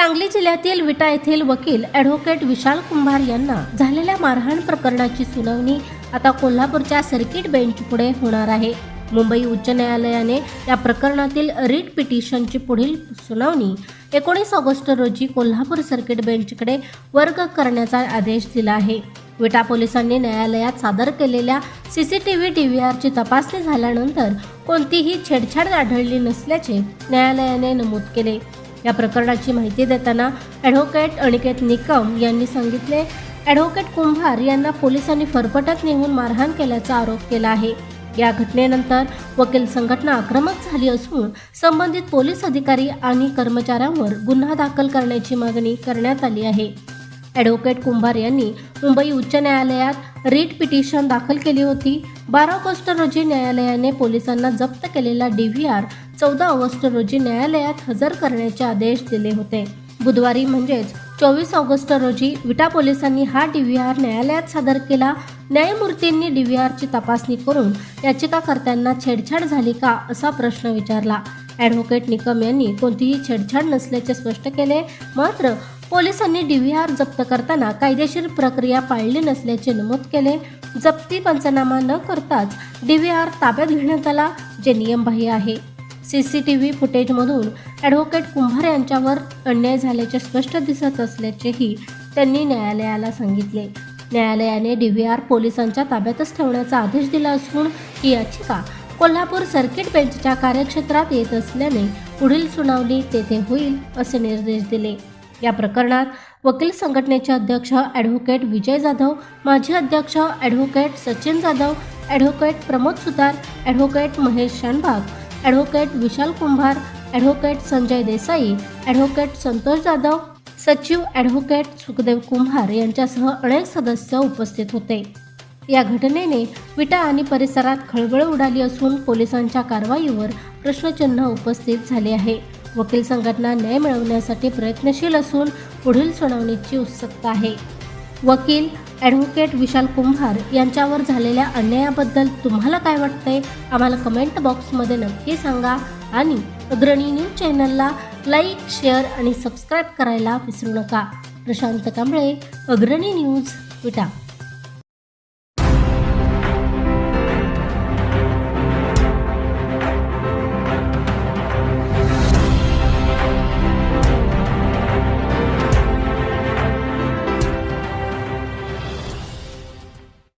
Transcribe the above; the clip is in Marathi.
सांगली जिल्ह्यातील विटा येथील वकील ॲडव्होकेट विशाल कुंभार यांना झालेल्या मारहाण प्रकरणाची सुनावणी आता कोल्हापूरच्या सर्किट बेंच पुढे होणार आहे. मुंबई उच्च न्यायालयाने या प्रकरणातील रिट पिटिशनची पुढील सुनावणी एकोणीस ऑगस्ट रोजी कोल्हापूर सर्किट बेंचकडे वर्ग करण्याचा आदेश दिला आहे. विटा पोलिसांनी न्यायालयात सादर केलेल्या सी सी टी व्ही डीव्हीआरची तपासणी झाल्यानंतर कोणतीही छेडछाड आढळली नसल्याचे न्यायालयाने नमूद केले. या प्रकरणाची माहिती देताना ॲडव्होकेट अनिकेत निकम यांनी सांगितले ॲडव्होकेट कुंभार यांना पोलिसांनी फरफटत नेऊन मारहाण केल्याचा आरोप केला आहे. या घटनेनंतर वकील संघटना आक्रमक झाली असून संबंधित पोलीस अधिकारी आणि कर्मचाऱ्यांवर गुन्हा दाखल करण्याची मागणी करण्यात आली आहे. ॲडव्होकेट कुंभार यांनी मुंबई उच्च न्यायालयात रीट पिटिशन दाखल केली होती. बारा ऑगस्ट रोजी न्यायालयाने पोलिसांना जप्त केलेला डी व्ही आर चौदा ऑगस्ट रोजी न्यायालयात हजर करण्याचे आदेश दिले होते. बुधवारी म्हणजेच चोवीस ऑगस्ट रोजी विटा पोलिसांनी हा डी व्ही आर न्यायालयात सादर केला. न्यायमूर्तींनी डी व्ही आरची तपासणी करून याचिकाकर्त्यांना छेडछाड झाली का असा प्रश्न विचारला. ॲडव्होकेट निकम यांनी कोणतीही छेडछाड नसल्याचे स्पष्ट केले मात्र पोलिसांनी डीव्हीआर जप्त करताना कायदेशीर प्रक्रिया पाळली नसल्याचे नमूद केले. जप्ती पंचनामा न करताच डीव्हीआर ताब्यात घेण्यात आला जे नियमबाह्य आहे. सी सी टी व्ही फुटेजमधून ॲडव्होकेट कुंभार यांच्यावर अन्याय झाल्याचे स्पष्ट दिसत असल्याचेही त्यांनी न्यायालयाला सांगितले. न्यायालयाने डी व्ही आर पोलिसांच्या ताब्यातच ठेवण्याचा आदेश दिला असून ही याचिका कोल्हापूर सर्किट बेंचच्या कार्यक्षेत्रात येत असल्याने पुढील सुनावणी तेथे होईल असे निर्देश दिले. या प्रकरणात वकील संघटनेचे अध्यक्ष ॲडव्होकेट विजय जाधव माजी अध्यक्ष advocate Sachin Jadhav advocate Pramod Sutar advocate Mahesh Shanbhag advocate Vishal Kumbhar advocate Sanjay Desai advocate Santosh Jadhav सचिव ॲडव्होकेट सुखदेव कुंभार यांच्यासह अनेक सदस्य उपस्थित होते. या घटनेने विटा आणि परिसरात खळबळ उडाली असून पोलिसांच्या कारवाईवर प्रश्नचिन्ह उपस्थित झाले आहे. वकील संघटना न्याय मिळवण्यासाठी प्रयत्नशील असून पुढील सुनावणीची उत्सुकता आहे. वकील ॲडव्होकेट विशाल कुंभार यांच्यावर झालेल्या अन्यायाबद्दल तुम्हाला काय वाटतंय? आम्हाला कमेंट बॉक्समध्ये नक्की सांगा. आणि अग्रणी न्यूज चॅनलला लाईक शेअर आणि सबस्क्राईब करायला विसरू नका. प्रशांत कांबळे अग्रणी न्यूज विटा.